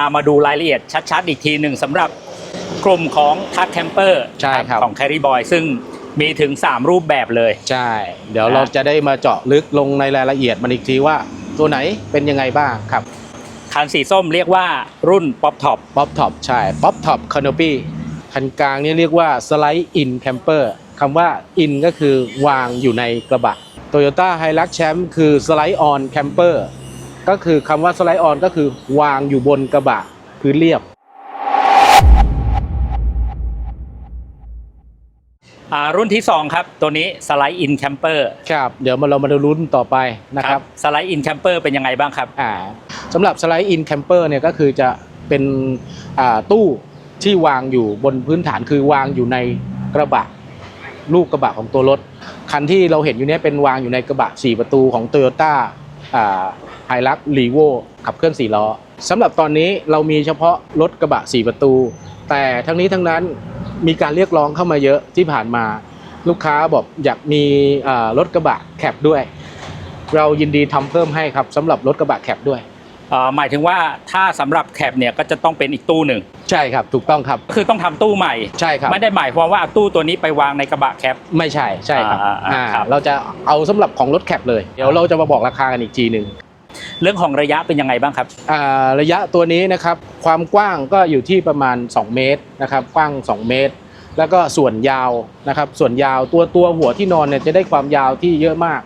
ามาดูรายละเอียดชัดๆ อีกทีหนึ่งสำหรับกลุ่มของทักแคมเปอร์ใช่ครับ ของ Carry Boy ซึ่งมีถึง 3 รูปแบบเลย ใช่ เดี๋ยวนะเราจะได้มาเจาะลึกลงในรายละเอียดมันอีกทีว่าตัวไหนเป็นยังไงบ้างครับ คันสีส้มเรียกว่ารุ่น Pop Top ป๊อปท็อปใช่ป๊อปท็อปคาน o ปี้คันกลางนี่เรียกว่าสไลด์อินแคมเปอร์คำว่าอินก็คือวางอยู่ในกระบะ Toyota h i l u x Champ คือสไลด์ออนแคมเปอร์ ก็คือคำว่าสไลด์ออนก็คือวางอยู่บนกระบะพื้นเรียบอ่ารุ่นที่ 2 ครับ ตัวนี้ Slide In Camper ครับเดี๋ยวมาเรามาดูรุ่นต่อไปนะครับ Slide In Camper เป็นยังไงบ้างครับอ่าสำหรับสไลด์อินแคมเปอร์เนี่ยก็คือจะเป็นอ่าตู้ที่วางอยู่บนพื้นฐานคือวางอยู่ในกระบะลูกกระบะของตัวรถ คันที่เราเห็นอยู่เนี้เป็นวางอยู่ในกระบะ 4 ประตูของ Toyota ไฮลักลีโวขับเคลื่อน4ล้อสำหรับตอนนี้เรามีเฉพาะรถกระบะ 4 ประตู แต่ทั้งนี้ทั้งนั้นมีการเรียกร้องเข้ามาเยอะที่ผ่านมา ลูกค้าบอกอยากมีรถกระบะแคปด้วย เรายินดีทำเพิ่มให้ครับสำหรับรถกระบะแคปด้วย หมายถึงว่าถ้าสำหรับแคปเนี่ยก็จะต้องเป็นอีกตู้หนึ่งใช่ครับถูกต้องครับคือต้องทำตู้ใหม่ใช่ครับไม่ได้หมายความว่าเอาตู้ตัวนี้ไปวางในกระบะแคปไม่ใช่ใช่ครับอ่าอ่าอ่าครับเราจะเอาสำหรับของรถแคปเลยเดี๋ยวเราจะมาบอกราคากันอีกทีหนึ่งเรื่องของระยะเป็นยังไงบ้างครับอ่าระยะตัวนี้นะครับความกว้างก็อยู่ที่ประมาณ 2 เมตรนะครับกว้าง 2 เมตร แล้วก็ส่วนยาวนะครับส่วนยาวตัวตัวหัวที่นอนเนี่ยจะได้ความยาวที่เยอะมาก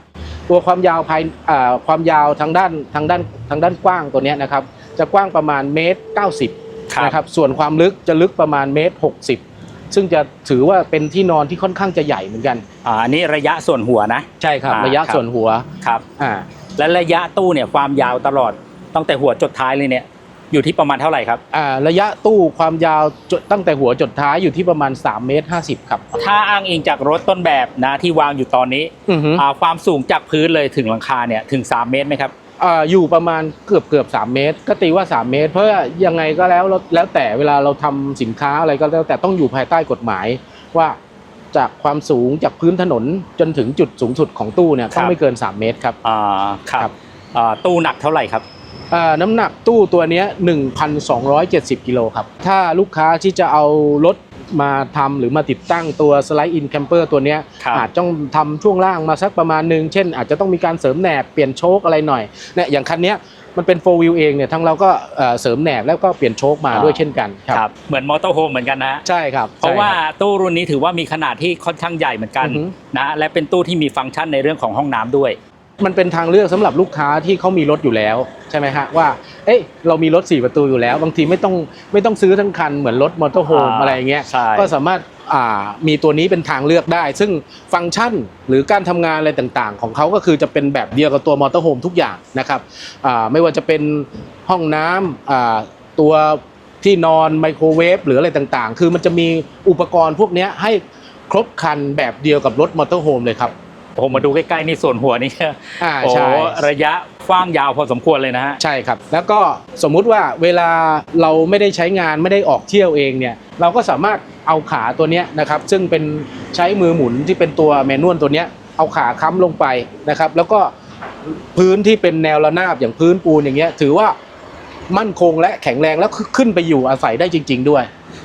ตัวความยาวภายอ่าความยาวทางด้านทางด้านทางด้านกว้างตัวเนี้ยนะครับ จะกว้างประมาณเมตร90ครับนะครับ ส่วนความลึกจะลึกประมาณเมตร60ซึ่งจะถือว่าเป็นที่นอนที่ค่อนข้างจะใหญ่เหมือนกันอ่าอันนี้ระยะส่วนหัวนะใช่ครับอ่าระยะครับส่วนหัวครับอ่าและระยะตู้เนี่ยความยาวตลอดตั้งแต่หัวจดท้ายเลยเนี่ย อยู่ที่ประมาณเท่าไหร่ครับ อ่าระยะตู้ความยาวจตั้งแต่หัวจดท้ายอยู่ที่ประมาณ3เมตร50 ครับ ถ้าอ้างอิงจากรถต้นแบบนะที่วางอยู่ตอนนี้อือฮึ อ่าความสูงจากพื้นเลยถึงหลังคาเนี่ยถึง 3 เมตรไหมครับ อ่าอยู่ประมาณเกือบเกือบ3เมตร ก็ตีว่า 3 เมตร เพราะว่ายังไงก็แล้วแล้วแต่เวลาเราทำสินค้าอะไรก็แล้วแต่ต้องอยู่ภายใต้กฎหมาย ว่าจากความสูงจากพื้นถนนจนถึงจุดสูงสุดของตู้เนี่ยต้องไม่เกิน 3 เมตรครับ อ่าครัครับบ อ่าตู้หนักเท่าไหร่ครับอ่า น้ำหนักตู้ตัวเนี้ย1,270 กิโลครับ ถ้าลูกค้าที่จะเอารถมาทำหรือมาติดตั้งตัวสไลด์อินแคมเปอร์ตัวเนี้ยครับอาจต้องทำช่วงล่างมาสักประมาณหนึ่งเช่น อาจจะต้องมีการเสริมแหนบเปลี่ยนโชคอะไรหน่อยเนี่ยอย่างคันเนี้ยมันเป็นโฟวิวเองเนี่ยทั้งเราก็เอ่อเสริมแหนบแล้วก็เปลี่ยนโชคมาด้วยเช่นกันครับ เหมือนมอเตอร์โฮมเหมือนกันนะใช่ครับ เพราะว่าใช่คบตู้รุ่นนี้ถือว่ามีขนาดที่ค่อนข้างใหญ่เหมือนกันอือฮึนะและเป็นตู้ที่มีฟังก์ชันในเรื่องของห้องน้ำด้วย มันเป็นทางเลือกสำหรับลูกค้าที่เขามีรถอยู่แล้วใช่ไหมฮะว่า เอ้ยเรามีรถ 4 ประตูอยู่แล้ว บางทีไม่ต้องไม่ต้องซื้อทั้งคันเหมือนรถมอเตอร์โฮมอ่าอะไรอย่างเงี้ยใช่ก็สามารถอ่ามีตัวนี้เป็นทางเลือกได้ ซึ่งฟังก์ชันหรือการทำงานอะไรต่างๆ ของเขาก็คือจะเป็นแบบเดียวกับตัวมอเตอร์โฮมทุกอย่างนะครับอ่าไม่ว่าจะเป็นห้องน้ำอ่าตัวที่นอนไมโครเวฟหรืออะไรต่างๆ คือมันจะมีอุปกรณ์พวกเนี้ยให้ครบครันแบบเดียวกับรถมอเตอร์โฮมเลยครับ ผมมาดูใกล้ๆนี่ส่วนหัวนี่อ่าโอ้ใช่ระยะกว้างยาวพอสมควรเลยนะฮะ ใช่ครับ แล้วก็สมมุติว่าเวลาเราไม่ได้ใช้งานไม่ได้ออกเที่ยวเองเนี่ยเราก็สามารถเอาขาตัวเนี้ยนะครับซึ่งเป็นใช้มือหมุนที่เป็นตัวแมนนวลตัวเนี้ยเอาขาค้ำลงไปนะครับ แล้วก็พื้นที่เป็นแนวระนาบอย่างพื้นปูนอย่างเงี้ยถือว่ามั่นคงและแข็งแรงแล้วขึ้นไปอยู่อาศัยได้จริง ๆ ด้วย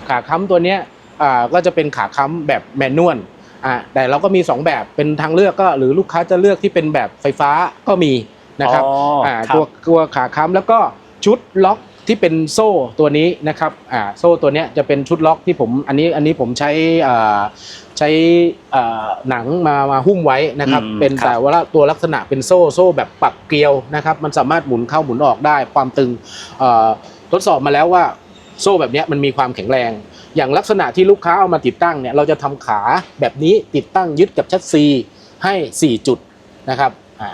ขาค้ำตัวเนี้ยอ่าก็จะเป็นขาค้ำแบบแมนนวล อ่าแต่เราก็มีสองแบบเป็นทางเลือกก็หรือลูกค้าจะเลือกที่เป็นแบบไฟฟ้าก็มีนะครับอ๋ออ่าครับ ตัวตัวขาค้ำแล้วก็ชุดล็อกที่เป็นโซ่ตัวนี้นะครับอ่าโซ่ตัวเนี้ยจะเป็นชุดล็อกที่ผมอันนี้อันนี้ผมใช้อ่าใช้อ่าหนังมามาหุ้มไว้นะครับอืมเป็นครับ แต่ว่าตัวลักษณะเป็นโซ่โซ่แบบปักเกลียวนะครับมันสามารถหมุนเข้าหมุนออกได้ความตึง เอ่อทดสอบมาแล้วว่าโซ่แบบเนี้ยมันมีความแข็งแรง อย่างลักษณะที่ลูกค้าเอามาติดตั้งเนี่ยเราจะทำขาแบบนี้ติดตั้งยึดกับชัดซีให้ 4 จุดนะครับอ่า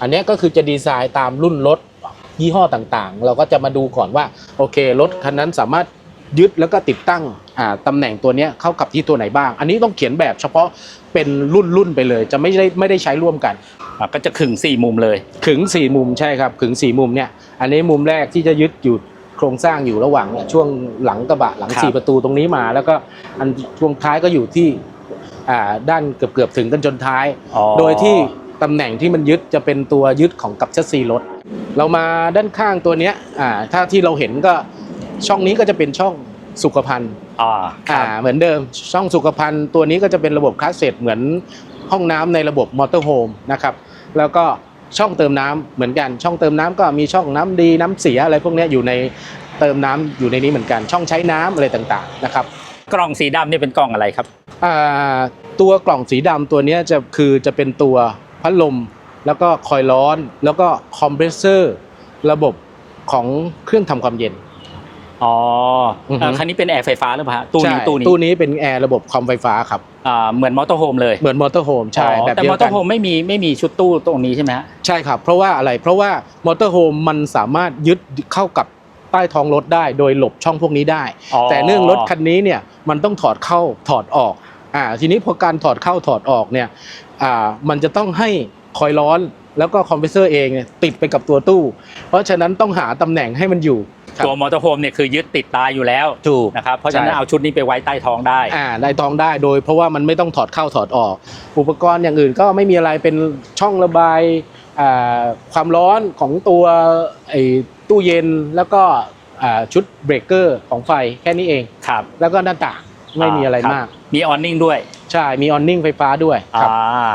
อันเนี้ยก็คือจะดีไซน์ตามรุ่นรถยี่ห้อต่างๆ เราก็จะมาดูก่อนว่าโอเครถคันนั้นสามารถยึดแล้วก็ติดตั้งอ่าตำแหน่งตัวเนี้ยเข้ากับที่ตัวไหนบ้าง อันนี้ต้องเขียนแบบเฉพาะเป็นรุ่นๆไปเลย จะไม่ได้ไม่ได้ใช้ร่วมกันอะก็จะขึงสี่มุมเลย ขึงสี่มุมใช่ครับ ขึงสี่มุมเนี่ยอันนี้มุมแรกที่จะยึดอยู่ โครงสร้างอยู่ระหว่างเนี่ยช่วงหลังกระบะหลังครับสี่ประตูตรงนี้มา แล้วก็อันช่วงท้ายก็อยู่ที่อ่าด้านเกือบเกือบๆถึงกันจนท้ายอ๋อโดยที่ตำแหน่งที่มันยึดจะเป็นตัวยึดของกับชัสซีรถ เรามาด้านข้างตัวเนี้ยอ่าถ้าที่เราเห็นก็ช่องนี้ก็จะเป็นช่องสุขภัณฑ์อ่าคอ่ารับเหมือนเดิมช่องสุขภัณฑ์ตัวนี้ก็จะเป็นระบบคลาสเซตเหมือนห้องน้ำในระบบมอเตอร์โฮมนะครับแล้วก็ ช่องเติมน้ำเหมือนกัน ช่องเติมน้ำก็มีช่องน้ำดีน้ำเสียอะไรพวกเนี้ยอยู่ในเติมน้ำอยู่ในนี้เหมือนกัน ช่องใช้น้ำอะไรต่างๆนะครับ กล่องสีดำนี่เป็นกล่องอะไรครับอ่าตัวกล่องสีดำตัวเนี้ยจะคือจะเป็นตัวพัดลม แล้วก็คอยล์ร้อน แล้วก็คอมเพรสเซอร์ ระบบของเครื่องทำความเย็น อ๋ออือฮึเอ่อคันนี้เป็นแอร์ไฟฟ้าหรือเปล่าฮะตู้นี้ใช่ตู้นี้ตู้นี้เป็นแอร์ระบบคอมไฟฟ้าครับ อ่าเหมือนมอเตอร์โฮมเลยเหมือนมอเตอร์โฮมใช่อ๋อแบบแต่เดียมอวเตอกันร์โฮมไม่มีไม่มีชุดตู้ตรงนี้ใช่ไหมฮะ ใช่ครับ เพราะว่าอะไรเพราะว่ามอเตอร์โฮมมันสามารถยึดเข้ากับใต้ท้องรถได้ โดยหลบช่องพวกนี้ได้ อ๋อ แต่เนื่องรถคันนี้เนี่ยมันต้องถอดเข้าถอดออกอ่าทีนี้พอการถอดเข้าถอดออกเนี่ยอ่ามันจะต้องให้คอยล์ร้อน แล้วก็คอมเพรสเซอร์เองเนี่ยติดไปกับตัวตู้ เพราะฉะนั้นต้องหาตำแหน่งให้มันอยู่ ครับ ตัวมอเตอร์โฮมเนี่ยคือยึดติดตายอยู่แล้วถูก นะครับเพราะฉะนั้นใช่เอาชุดนี้ไปไว้ใต้ท้องได้ อ่าได้ท้องได้โดยเพราะว่ามันไม่ต้องถอดเข้าถอดออก อุปกรณ์อย่างอื่นก็ไม่มีอะไรเป็นช่องระบายอ่าความร้อนของตัวไอ้ตู้เย็นแล้วก็อ่าชุดเบรกเกอร์ของไฟแค่นี้เอง ครับแล้วก็หน้าต่างไม่มีอะไรคบมาก มีออนนิ่งด้วยใช่มีออนนิ่งไฟฟ้าด้วยคอ่ารับ อ่า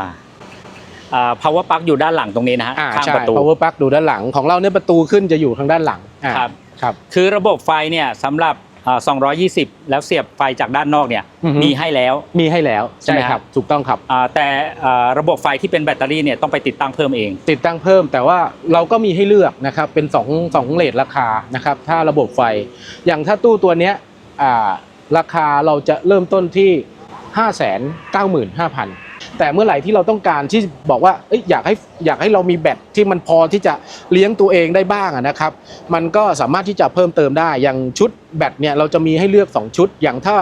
power plug อยู่ด้านหลังตรงนี้นะฮะอ่าข้างใช่ ประตู power plug ดูด้านหลังของเราเนี่ยประตูขึ้นจะอยู่ทางด้านหลังอ่าครับ ครับ คือระบบไฟเนี่ยสำหรับอ่า220 แล้วเสียบไฟจากด้านนอกเนี่ยอือฮึ มีให้แล้ว มีให้แล้วใช่ไหมครับถูกต้องครับ อ่าแต่อ่าระบบไฟที่เป็นแบตเตอรี่เนี่ยต้องไปติดตั้งเพิ่มเอง ติดตั้งเพิ่มแต่ว่าเราก็มีให้เลือกนะครับเป็น2องสองเลทราคานะครับถ้าระบบไฟ อย่างถ้าตู้ตัวเนี้ยอ่าราคาเราจะเริ่มต้นที่ 5 9 5 0 0 0 แต่เมื่อไหร่ที่เราต้องการที่บอกว่าเอ้ยอยากให้อยากให้เรามีแบตที่มันพอที่จะเลี้ยงตัวเองได้บ้างอะนะครับ มันก็สามารถที่จะเพิ่มเติมได้อย่างชุดแบตเนี่ยเราจะมีให้เลือก 2 ชุด อย่างถ้า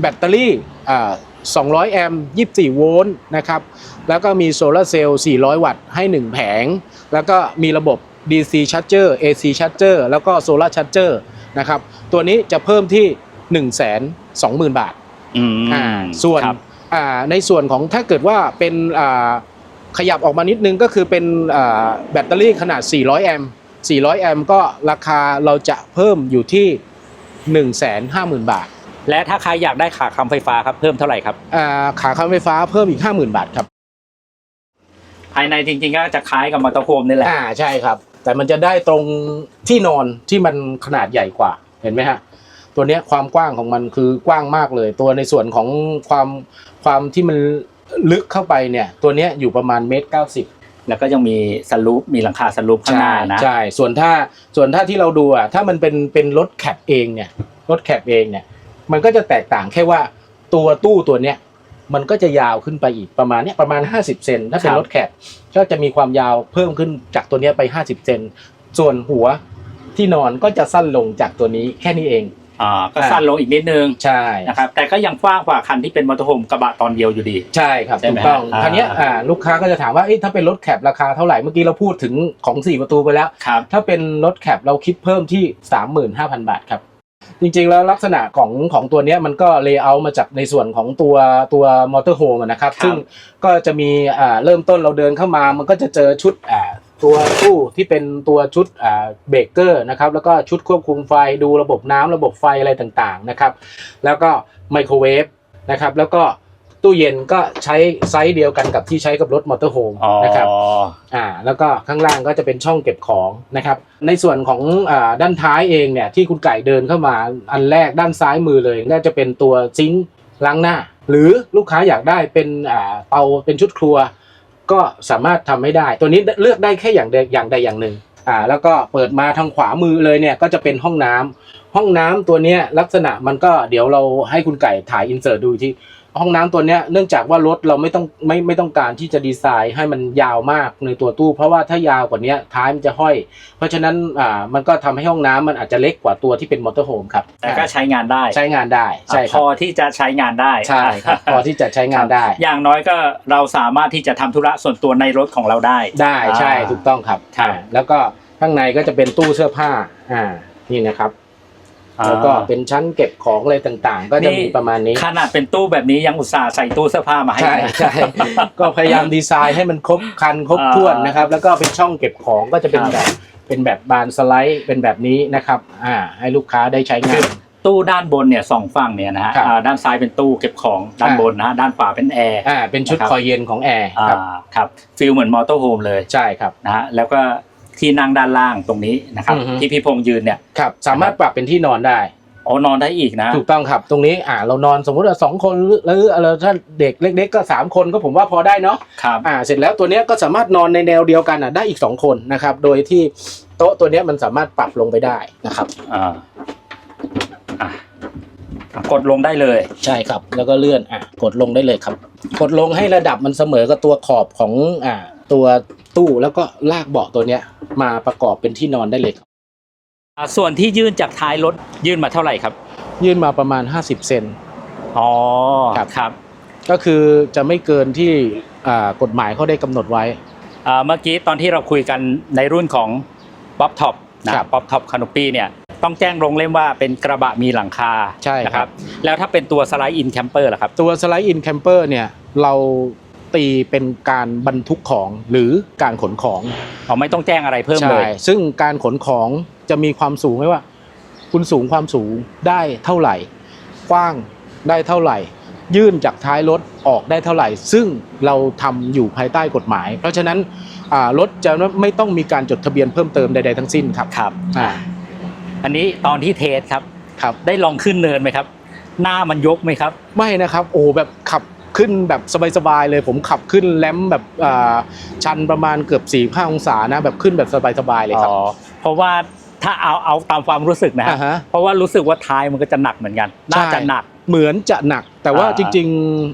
แบตเตอรี่อ่า200 แอมป์24 โวลต์นะครับแล้วก็มีโซลาร์เซลล์ 400 วัตต์ให้ 1 แผง แล้วก็มีระบบ DC Charger AC Charger แล้วก็ Solar Charger นะครับตัวนี้จะเพิ่มที่ 1 2 0 0 0 0 บาทอืมอ่าส่วนครับอ่า ในส่วนของถ้าเกิดว่าเป็นอ่าขยับออกมานิดนึงก็คือเป็นอ่าแบตเตอรี่ขนาด 400 แอมป์ 400 แอมป์ก็ราคาเราจะเพิ่มอยู่ที่ 150,000 บาท และถ้าใครอยากได้ขาคำไฟฟ้าครับเพิ่มเท่าไหร่ครับอ่าขาคันไฟฟ้าเพิ่มอีก 50,000 บาทครับ ภายในจริงๆก็จะคล้ายกับมอเตอร์โฮมนี่แหละอ่าใช่ครับ แต่มันจะได้ตรงที่นอนที่มันขนาดใหญ่กว่าเห็นไหมฮะ ตัวเนี้ยความกว้างของมันคือกว้างมากเลย ตัวในส่วนของความความที่มันลึกเข้าไปเนี่ย ตัวเนี้ยอยู่ประมาณเมตรเก้าสิบแล้วก็ยังมีสลูปมีหลังคาสลูปข้างหน้านะใช่ส่วนถ้าส่วนถ้าที่เราดูอะถ้ามันเป็นเป็นรถแคปเองเนี่ยรถแคปเองเนี่ย มันก็จะแตกต่างแค่ว่าตัวตู้ตัวเนี้ยมันก็จะยาวขึ้นไปอีกประมาณเนี้ยประมาณ 50 เซนถ้าเป็นครับรถแคปก็จะมีความยาวเพิ่มขึ้นจากตัวเนี้ยไป 50 เซนส่วนหัวที่นอนก็จะสั้นลงจากตัวนี้แค่นี้เอง อ่าก็สั้นลงอีกนิดนึงใช่นะครับแต่ก็ยังกว้างกว่าคันที่เป็นมอเตอร์โฮมกระบะตอนเดียวอยู่ดี ใช่ครับใช่ถูไหมกต้องอ่า คราวเนี้ยอ่าลูกค้าก็จะถามว่าเอ๊ะถ้าเป็นรถแคปราคาเท่าไหร่เมื่อกี้เราพูดถึงของ 4 ประตูไปแล้ว ครับ ถ้าเป็นรถแคปเราคิดเพิ่มที่ 35,000 บาทครับ จริงๆแล้วลักษณะของของตัวเนี้ยมันก็เลเยอร์มาจากในส่วนของตัวตัวมอเตอร์โฮมนะครับ ครับ ซึ่งก็จะมีอ่าเริ่มต้นเราเดินเข้ามามันก็จะเจอชุดอ่า ตัวตู้ที่เป็นตัวชุดอ่าเบรกเกอร์นะครับแล้วก็ชุดควบคุมไฟดูระบบน้ำระบบไฟอะไรต่างๆนะครับแล้วก็ไมโครเวฟนะครับแล้วก็ตู้เย็นก็ใช้ไซส์เดียวกันกับที่ใช้กับรถมอเตอร์โฮมอ๋อนะครับอ่าแล้วก็ข้างล่างก็จะเป็นช่องเก็บของนะครับ ในส่วนของอ่าด้านท้ายเองเนี่ยที่คุณไก่เดินเข้ามาอันแรกด้านซ้ายมือเลยน่าจะเป็นตัวซิงค์ล้างหน้า หรือลูกค้าอยากได้เป็นอ่าเตาเป็นชุดครัว ก็สามารถทำให้ได้ ตัวนี้เลือกได้แค่อย่างใดอย่างใดอย่างหนึ่งอ่าแล้วก็เปิดมาทางขวามือเลยเนี่ยก็จะเป็นห้องน้ำห้องน้ำตัวเนี้ยลักษณะมันก็เดี๋ยวเราให้คุณไก่ถ่ายอินเสิร์ตดูที่ ห้องน้ำตัวเนี้ยเนื่องจากว่ารถเราไม่ต้องไม่ไม่ต้องการที่จะดีไซน์ให้มันยาวมากในตัวตู้ เพราะว่าถ้ายาวกว่านี้ท้ายมันจะห้อย เพราะฉะนั้นอ่ามันก็ทำให้ห้องน้ำมันอาจจะเล็กกว่าตัวที่เป็นมอเตอร์โฮมครับแต่ก็ใช้งานได้ใช้งานได้ใช่คพรับอที่จะใช้งานได้ใช่ครับพอที่จะใช้งานได้ อย่างน้อยก็เราสามารถที่จะทำธุระส่วนตัวในรถของเราได้ได้ใช่อ่าถูกต้องครับครับอ่าแล้วก็ข้างในก็จะเป็นตู้เสื้อผ้าอ่านี่นะครับอ่า แล้วก็เป็นชั้นเก็บของอะไรต่างๆ ก็จะมีประมาณนี้ ขนาดเป็นตู้แบบนี้ยังอุตส่าห์ใส่ตู้เสื้อผ้ามาให้ใช่ใช่ก็พยายามดีไซน์ให้มันครบครันครบถ้วนนะครับ แล้วก็เป็นช่องเก็บของก็จะเป็นครับแบบเป็นแบบบานสไลด์เป็นแบบนี้นะครับอ่าให้ลูกค้าได้ใช้งานตู้ด้านบนเนี่ยสองฝั่งเนี่ยนะฮะครับอ่าด้านซ้ายเป็นตู้เก็บของด้านอ่าบนนะฮะด้านขวาเป็นแอร์อ่าเป็นชุดนะครับคอยเย็นของแอร์อ่าครับครับฟิลเหมือนมอเตอร์โฮมเลยใช่ครับนะฮะแล้วก็ ที่นั่งด้านล่างตรงนี้นะครับ อือฮึ ที่พี่พงษ์ยืนเนี่ยครับ สามารถปรับเป็นที่นอนได้อ๋อนอนได้อีกนะ ถูกต้องครับ ตรงนี้อ่าเรานอนสมมุติว่าสองคนหรือหรือเราถ้าเด็กเล็ก ๆ ก็สามคนก็ผมว่าพอได้เนาะครับ อ่าเสร็จแล้วตัวเนี้ยก็สามารถนอนในแนวเดียวกันอะได้อีกสองคนนะครับโดยที่โต๊ะตัวเนี้ยมันสามารถปรับลงไปได้นะครับ อ่าอะกดลงได้เลย ใช่ครับ แล้วก็เลื่อนอะกดลงได้เลยครับ กดลงให้ระดับมันเสมอกับตัวขอบของอ่าตัวตู้แล้วก็ลากเบาะตัวเนี้ย มาประกอบเป็นที่นอนได้เลยครับอ่าส่วนที่ยื่นจากท้ายรถยื่นมาเท่าไหร่ครับ ยื่นมาประมาณ 50 เซน อ๋อ ครับ ครับก็คือจะไม่เกินที่อ่ากฎหมายเขาได้กำหนดไว้ อ่าเมื่อกี้ตอนที่เราคุยกันในรุ่นของป๊อปท็อปนะครับ ป๊อปท็อปคานูปี้เนี่ยต้องแจ้งลงเล่มว่าเป็นกระบะมีหลังคาใช่ครับนะแล้วถ้าเป็นตัวสไลด์อินแคมเปอร์ล่ะครับ ตัวสไลด์อินแคมเปอร์เนี่ยเรา ตีเป็นการบรรทุกของหรือการขนของเราไม่ต้องแจ้งอะไรเพิ่มเลใช่ยซึ่งการขนของจะมีความสูงไว้ว่า คุณสูงความสูงได้เท่าไหร่ กว้างได้เท่าไหร่ ยื่นจากท้ายรถออกได้เท่าไหร่ ซึ่งเราทำอยู่ภายใต้กฎหมาย เพราะฉะนั้นอ่ารถจะไม่ต้องมีการจดทะเบียนเพิ่มเติมใดๆทั้งสิ้นครับครับอ่าอันนี้ตอนที่เทสครับครับ ได้ลองขึ้นเนินไหมครับ หน้ามันยกไหมครับ ไม่นะครับ โอ้แบบขับ ขึ้นแบบสบายๆเลย ผมขับขึ้นแลมแบบอ่าชันประมาณเกือบ4ี่ห้าองศานะแบบขึ้นแบบสบายๆเลยครับอ๋อเพราะว่าถ้าเอาเอาตามความรู้สึกนะฮะอ่าฮะเพราะว่ารู้สึกว่าท้ายมันก็จะหนักเหมือนกันน่าจะหนักเหมือนจะหนัก แต่ว่าอ่าจริง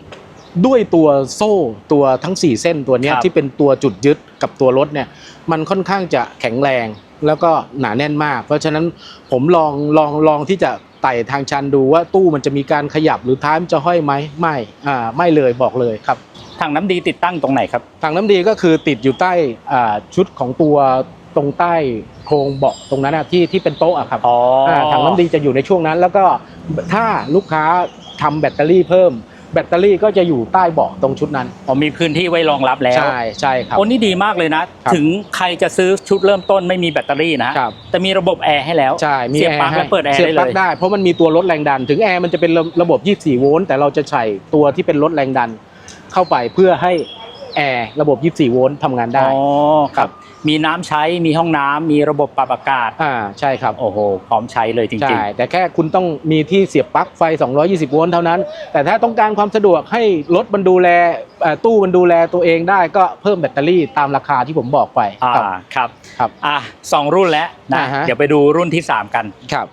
ๆด้วยตัวโซ่ตัวทั้ง 4 เส้นตัวเนี้ยครับที่เป็นตัวจุดยึดกับตัวรถเนี่ยมันค่อนข้างจะแข็งแรงแล้วก็หนาแน่นมาก เพราะฉะนั้นผมลองลองลองที่จะไต่ทางชันดูว่าตู้มันจะมีการขยับหรือท้ายมันจะห้อยไหมไม่อ่าไม่เลยบอกเลยครับถังน้ำดีติดตั้งตรงไหนครับถังน้ำดีก็คือติดอยู่ใต้อ่าชุดของตัวตรงใต้โครงเบาะตรงนั้นนะที่ที่เป็นโต๊ะอะครับอ๋ออาถังน้ำดีจะอยู่ในช่วงนั้น แล้วก็ถ้าลูกค้าทำแบตเตอรี่เพิ่ม แบตเตอรี่ก็จะอยู่ใต้เบาะตรงชุดนั้นอ๋อมีพื้นที่ไว้รองรับแล้ว ใช่ใช่ครับ โอ้นี่ดีมากเลยนะ ครับถึงใครจะซื้อชุดเริ่มต้นไม่มีแบตเตอรี่นะ ครับ แต่มีระบบแอร์ให้แล้ว ใช่ มีเสียบแอปลั๊ร์กให้และเปิดแอร์เสียบได้ปลั๊เลกย ได้เพราะมันมีตัวลดแรงดัน ถึงแอร์มันจะเป็นระระบบ 24 โวลต์แต่เราจะใส่ตัวที่เป็นลดแรงดันเข้าไปเพื่อให้แอร์ระบบ 24 โวลต์ทำงานได้ อ๋อครับ มีน้ำใช้มีห้องน้ำมีระบบปรับอากาศอ่าใช่ครับโอ้โหพร้อมใช้เลยจริงใช่แต่แค่คุณต้องมีที่เสียบปลั๊กไฟ 220 โวลต์เท่านั้น แต่ถ้าต้องการความสะดวกให้รถมันดูแลเอ่อตู้มันดูแลตัวเองได้ก็เพิ่มแบตเตอรี่ตามราคาที่ผมบอกไปๆ อ่าครับครับครับอะสองรุ่นแล้วนะอ่าฮะ เดี๋ยวไปดูรุ่นที่ 3 กัน ครับ